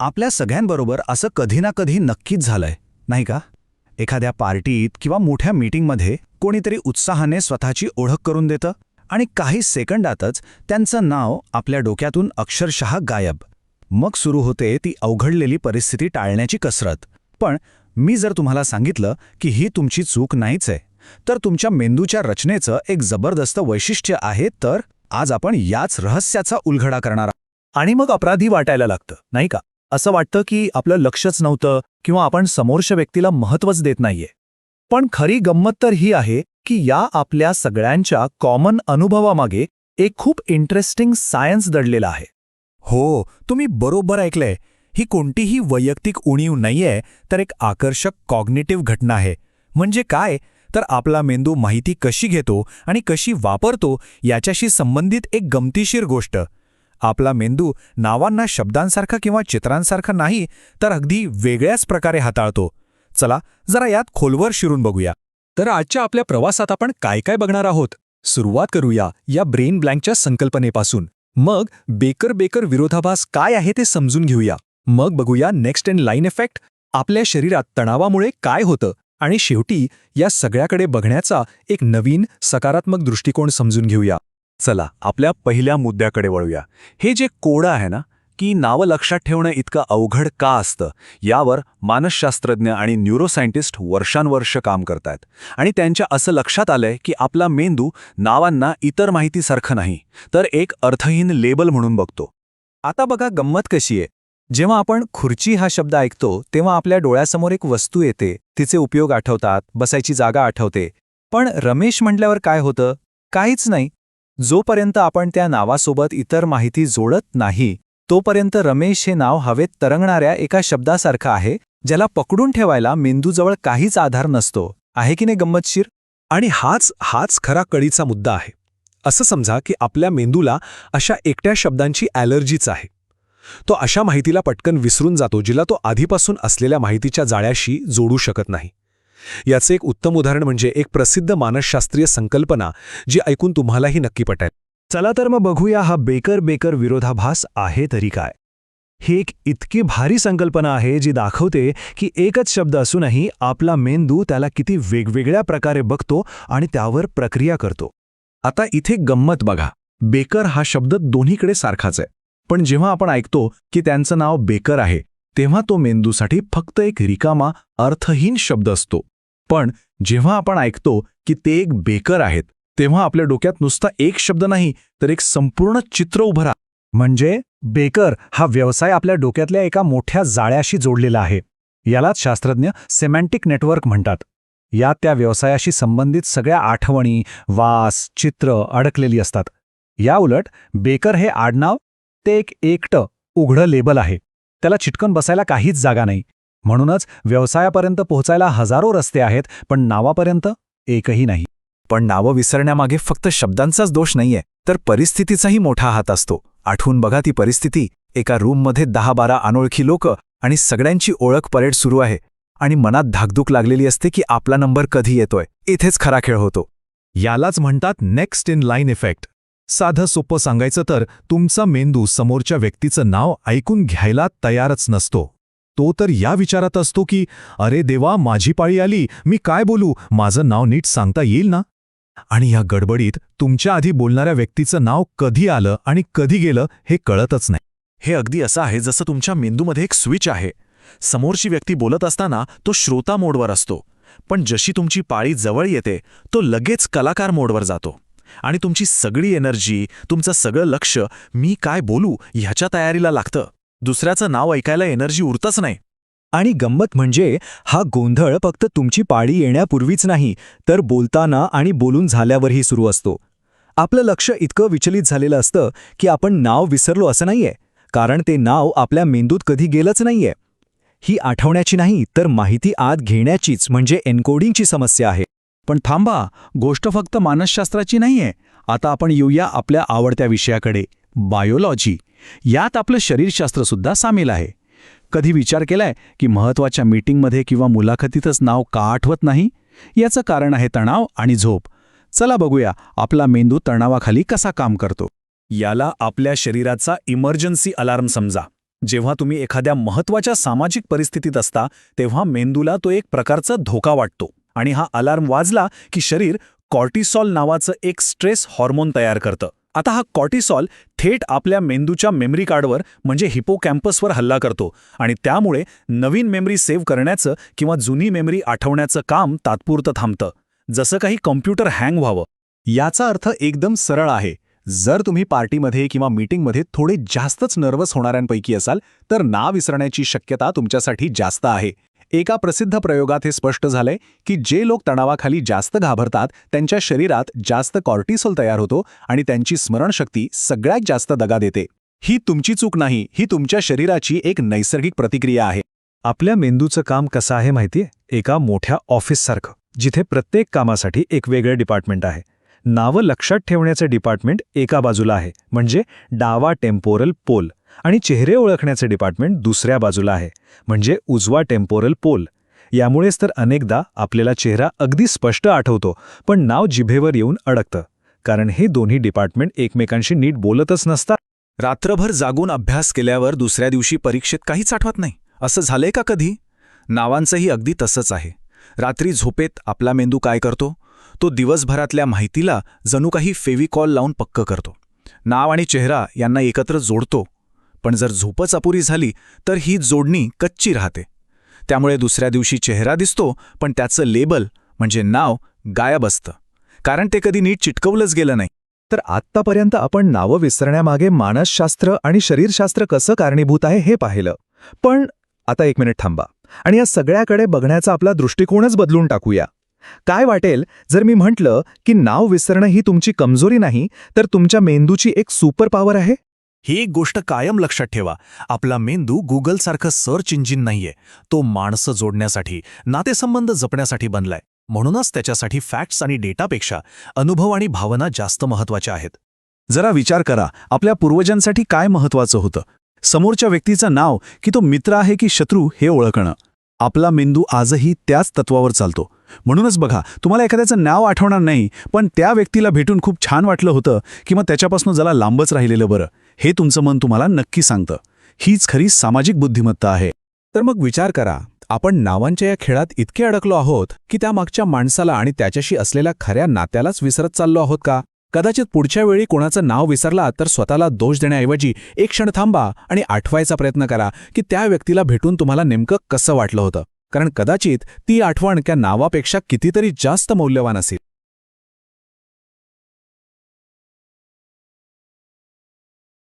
आपल्या सगळ्यांबरोबर असं कधी ना कधी नक्कीच झालंय नाही का? एखाद्या पार्टीत किंवा मोठ्या मीटिंगमध्ये कोणीतरी उत्साहाने स्वतःची ओळख करून देतं आणि काही सेकंदातच त्यांचं नाव आपल्या डोक्यातून अक्षरशः गायब. मग सुरू होते ती अवघडलेली परिस्थिती टाळण्याची कसरत. पण मी जर तुम्हाला सांगितलं की ही तुमची चूक नाहीच आहे तर तुमच्या मेंदूच्या रचनेचं एक जबरदस्त वैशिष्ट्य आहे तर आज आपण याच रहस्याचा उलगडा करणार आणि मग अपराधी वाटायला लागतं नाही का? असं वाटतं की आपलं लक्षच नव्हतं किंवा आपण समोरच्या व्यक्तीला महत्त्वच देत नाहीये. पण खरी गंमत तर ही आहे की या आपल्या सगळ्यांच्या कॉमन अनुभवामागे एक खूप इंटरेस्टिंग सायन्स दडलेला आहे. हो तुम्ही बरोबर ऐकलंय. ही कोणतीही वैयक्तिक उणीव नाहीये तर एक आकर्षक कॉग्नेटिव्ह घटना आहे. म्हणजे काय? तर आपला मेंदू माहिती कशी घेतो आणि कशी वापरतो याच्याशी संबंधित एक गमतीशीर गोष्ट. आपला मेंदू नावांना शब्दांसारखा किंवा चित्रांसारखा नाही तर अगदी वेगळ्याच प्रकारे हाताळतो. चला जरा यात खोलवर शिरून बघूया. तर आजच्या आपल्या प्रवासात आपण काय काय बघणार आहोत? सुरुवात करूया या ब्रेन ब्लँकच्या संकल्पनेपासून. मग बेकर बेकर विरोधाभास काय आहे ते समजून घेऊया. मग बघूया नेक्स्ट इन लाईन इफेक्ट आपल्या शरीरात तणावामुळे काय होतं आणि शेवटी या सगळ्याकडे बघण्याचा एक नवीन सकारात्मक दृष्टिकोन समजून घेऊया. चला आपल्या पहिल्या मुद्द्याकडे वळूया. हे जे कोडं आहे ना की नावं लक्षात ठेवणं इतकं अवघड का असतं यावर मानसशास्त्रज्ञ आणि न्यूरोसायंटिस्ट वर्षांवर्ष काम करतायत. आणि त्यांच्या असं लक्षात आलंय की आपला मेंदू नावांना इतर माहितीसारखं नाही तर एक अर्थहीन लेबल म्हणून बघतो. आता बघा गंमत कशी आहे. जेव्हा आपण खुर्ची हा शब्द ऐकतो तेव्हा आपल्या डोळ्यासमोर एक वस्तू येते तिचे उपयोग आठवतात बसायची जागा आठवते. पण रमेश म्हटल्यावर काय होतं? काहीच नाही. जोपर्यंत आपण त्या नावासोबत इतर माहिती जोडत नाही तोपर्यंत रमेश हे नाव हवेत तरंगणाऱ्या एका शब्दासारखं आहे ज्याला पकडून ठेवायला मेंदूजवळ काहीच आधार नसतो. आहे की नाही गंमतशीर? आणि हाच हाच खरा कळीचा मुद्दा आहे. असं समजा की आपल्या मेंदूला अशा एकट्या शब्दांची ॲलर्जीच आहे. तो अशा माहितीला पटकन विसरून जातो जिला तो आधीपासून असलेल्या माहितीच्या जाळ्याशी जोडू शकत नाही. याचे एक उत्तम उदाहरण म्हणजे एक प्रसिद्ध मानसशास्त्रीय संकल्पना जी ऐकून तुम्हालाही नक्की पटेल. चला तर मग बघूया हा बेकर बेकर विरोधाभास आहे तरी काय. ही एक इतकी भारी संकल्पना आहे जी दाखवते की एकच शब्द असूनही आपला मेंदू त्याला किती वेगवेगळ्या प्रकारे बघतो आणि त्यावर प्रक्रिया करतो. आता इथे गंमत बघा. बेकर हा शब्द दोन्हीकडे सारखाच आहे. पण जेव्हा आपण ऐकतो की त्यांचं नाव बेकर आहे तेव्हा तो मेंदूसाठी फक्त एक रिकामा अर्थहीन शब्द असतो. पण जेव्हा आपण ऐकतो की ते एक बेकर आहेत तेव्हा आपल्या डोक्यात नुसता एक शब्द नाही तर एक संपूर्ण चित्र उभं म्हणजे बेकर हा व्यवसाय आपल्या डोक्यातल्या एका मोठ्या जाळ्याशी जोडलेला आहे. यालाच शास्त्रज्ञ सेमॅन्टिक नेटवर्क म्हणतात. यात त्या व्यवसायाशी संबंधित सगळ्या आठवणी वास चित्र अडकलेली असतात. याउलट बेकर हे आडनाव ते एक एकटं उघडं लेबल आहे. त्याला चिटकन बसायला काहीच जागा नाही. म्हणूनच व्यवसायापर्यंत पोहोचायला हजारो रस्ते आहेत पण नावापर्यंत एकही नाही. पण नावं विसरण्यामागे फक्त शब्दांचाच दोष नाहीये तर परिस्थितीचाही मोठा हात असतो. आठवून बघा ती परिस्थिती. एका रूममध्ये दहा बारा अनोळखी लोक आणि सगळ्यांची ओळख परेड सुरू आहे. आणि मनात धाकधूक लागलेली असते की आपला नंबर कधी येतोय. इथेच खरा खेळ होतो. यालाच म्हणतात नेक्स्ट इन लाईन इफेक्ट. साधं सोपं सांगायचं तर तुमचा मेंदू समोरच्या व्यक्तीचं नाव ऐकून घ्यायला तयारच नसतो. तो तर या विचारात असतो की अरे देवा माझी पाळी आली. मी काय बोलू? माझं नाव नीट सांगता येईल ना? आणि या गडबडीत तुमच्या आधी बोलणाऱ्या व्यक्तीचं नाव कधी आलं आणि कधी गेलं हे कळतच नाही. हे अगदी असं आहे जसं तुमच्या मेंदूमध्ये एक स्विच आहे. समोरची व्यक्ती बोलत असताना तो श्रोता मोडवर असतो. पण जशी तुमची पाळी जवळ येते तो लगेच कलाकार मोडवर जातो. आणि तुमची सगळी एनर्जी तुमचं सगळं लक्ष मी काय बोलू? ह्याच्या तयारीला लागतं. दुसऱ्याचं नाव ऐकायला एनर्जी उरतच नाही. आणि गंमत म्हणजे हा गोंधळ फक्त तुमची पाळी येण्यापूर्वीच नाही तर बोलताना आणि बोलून झाल्यावरही सुरू असतो. आपलं लक्ष इतकं विचलित झालेलं असतं की आपण नाव विसरलो असं नाहीये कारण ते नाव आपल्या मेंदूत कधी गेलंच नाहीये. ही आठवण्याची नाही तर माहिती आत घेण्याचीच म्हणजे एन्कोडिंगची समस्या आहे. पण थांबा गोष्ट फक्त मानसशास्त्राची नाहीये. आता आपण येऊया आपल्या आवडत्या विषयाकडे. बायोलॉजी. यात आपलं शरीरशास्त्रसुद्धा सामील आहे. कधी विचार केलाय की महत्त्वाच्या मीटिंगमध्ये किंवा मुलाखतीतच नाव का आठवत नाही? याचं कारण आहे तणाव आणि झोप. चला बघूया आपला मेंदू तणावाखाली कसा काम करतो. याला आपल्या शरीराचा इमर्जन्सी अलार्म समजा. जेव्हा तुम्ही एखाद्या महत्त्वाच्या सामाजिक परिस्थितीत असता तेव्हा मेंदूला तो एक प्रकारचा धोका वाटतो. आणि हा अलार्म वाजला की शरीर कॉर्टिसॉल नावाचं एक स्ट्रेस हॉर्मोन तयार करतं. आता हा कॉर्टिसॉल थेट आपल्या मेंदूच्या मेमरी कार्डवर म्हणजे हिपोकॅम्पसवर हल्ला करतो आणि त्यामुळे नवीन मेमरी सेव्ह करण्याचं किंवा जुनी मेमरी आठवण्याचं काम तात्पुरतं थांबतं. जसं काही कॉम्प्युटर हँग व्हावं. याचा अर्थ एकदम सरळ आहे. जर तुम्ही पार्टीमध्ये किंवा मीटिंगमध्ये थोडे जास्तच नर्वस होणाऱ्यांपैकी असाल तर ना विसरण्याची शक्यता तुमच्यासाठी जास्त आहे. एका प्रसिद्ध प्रयोगात हे स्पष्ट झालंय की जे लोक तणावाखाली जास्त घाबरतात त्यांच्या शरीरात जास्त कॉर्टिसोल तयार होतो आणि त्यांची स्मरणशक्ती सगळ्यात जास्त दगा देते. ही तुमची चूक नाही ही तुमच्या शरीराची एक नैसर्गिक प्रतिक्रिया आहे. आपल्या मेंदूचं काम कसं आहे माहितीये? एका मोठ्या ऑफिससारखं जिथे प्रत्येक कामासाठी एक वेगळं डिपार्टमेंट आहे. नावं लक्षात ठेवण्याचं डिपार्टमेंट एका बाजूला आहे म्हणजे डावा टेम्पोरल पोल. आणि चेहरे ओळखण्याचे डिपार्टमेंट दुसऱ्या बाजूला आहे म्हणजे उजवा टेम्पोरल पोल. यामुळेच तर अनेकदा आपल्याला चेहरा अगदी स्पष्ट आठवतो पण नाव जिभेवर येऊन अडकतं कारण हे दोन्ही डिपार्टमेंट एकमेकांशी नीट बोलतच नसतात. रात्रभर जागून अभ्यास केल्यावर दुसऱ्या दिवशी परीक्षेत काहीच आठवत नाही. असं झालंय का कधी? नावांचंही अगदी तसंच आहे. रात्री झोपेत आपला मेंदू काय करतो? तो दिवसभरातल्या माहितीला जणू काही फेविकॉल लावून पक्क करतो. नाव आणि चेहरा यांना एकत्र जोडतो. पण जर झोपच अपुरी झाली तर ही जोडणी कच्ची राहते. त्यामुळे दुसऱ्या दिवशी चेहरा दिसतो पण त्याचं लेबल म्हणजे नाव गायब असतं. कारण ते कधी नीट चिटकवलंच गेलं नाही. तर आत्तापर्यंत आपण नावं विसरण्यामागे मानसशास्त्र आणि शरीरशास्त्र कसं कारणीभूत आहे हे पाहिलं. पण आता एक मिनिट थांबा. आणि या सगळ्याकडे बघण्याचा आपला दृष्टिकोनच बदलून टाकूया. काय वाटेल जर मी म्हटलं की नाव विसरणं ही तुमची कमजोरी नाही तर तुमच्या मेंदूची एक सुपर पॉवर आहे? ही एक गोष्ट कायम लक्षात ठेवा. आपला मेंदू गुगलसारखं सर्च इंजिन नाहीये. तो माणसं जोडण्यासाठी नातेसंबंध जपण्यासाठी बनलाय. म्हणूनच त्याच्यासाठी फॅक्ट्स आणि डेटापेक्षा अनुभव आणि भावना जास्त महत्त्वाच्या आहेत. जरा विचार करा आपल्या पूर्वजांसाठी काय महत्वाचं होतं? समोरच्या व्यक्तीचं नाव की तो मित्र आहे की शत्रू हे ओळखणं. आपला मेंदू आजही त्याच तत्वावर चालतो. म्हणूनच बघा तुम्हाला एखाद्याचं नाव आठवणार नाही पण त्या व्यक्तीला भेटून खूप छान वाटलं होतं किंवा त्याच्यापासून जरा लांबच राहिलेलं बरं. हे तुमचं मन तुम्हाला नक्की सांगतं. हीच खरी सामाजिक बुद्धिमत्ता आहे. तर मग विचार करा आपण नावांच्या या खेळात इतके अडकलो आहोत की त्यामागच्या माणसाला आणि त्याच्याशी असलेल्या खऱ्या नात्यालाच विसरत चाललो आहोत का? कदाचित पुढच्या वेळी कोणाचं नाव विसरला तर स्वतःला दोष देण्याऐवजी एक क्षण थांबा आणि आठवायचा प्रयत्न करा की त्या व्यक्तीला भेटून तुम्हाला नेमकं कसं वाटलं होतं. कारण कदाचित ती आठवण त्या नावापेक्षा कितीतरी जास्त मौल्यवान असेल.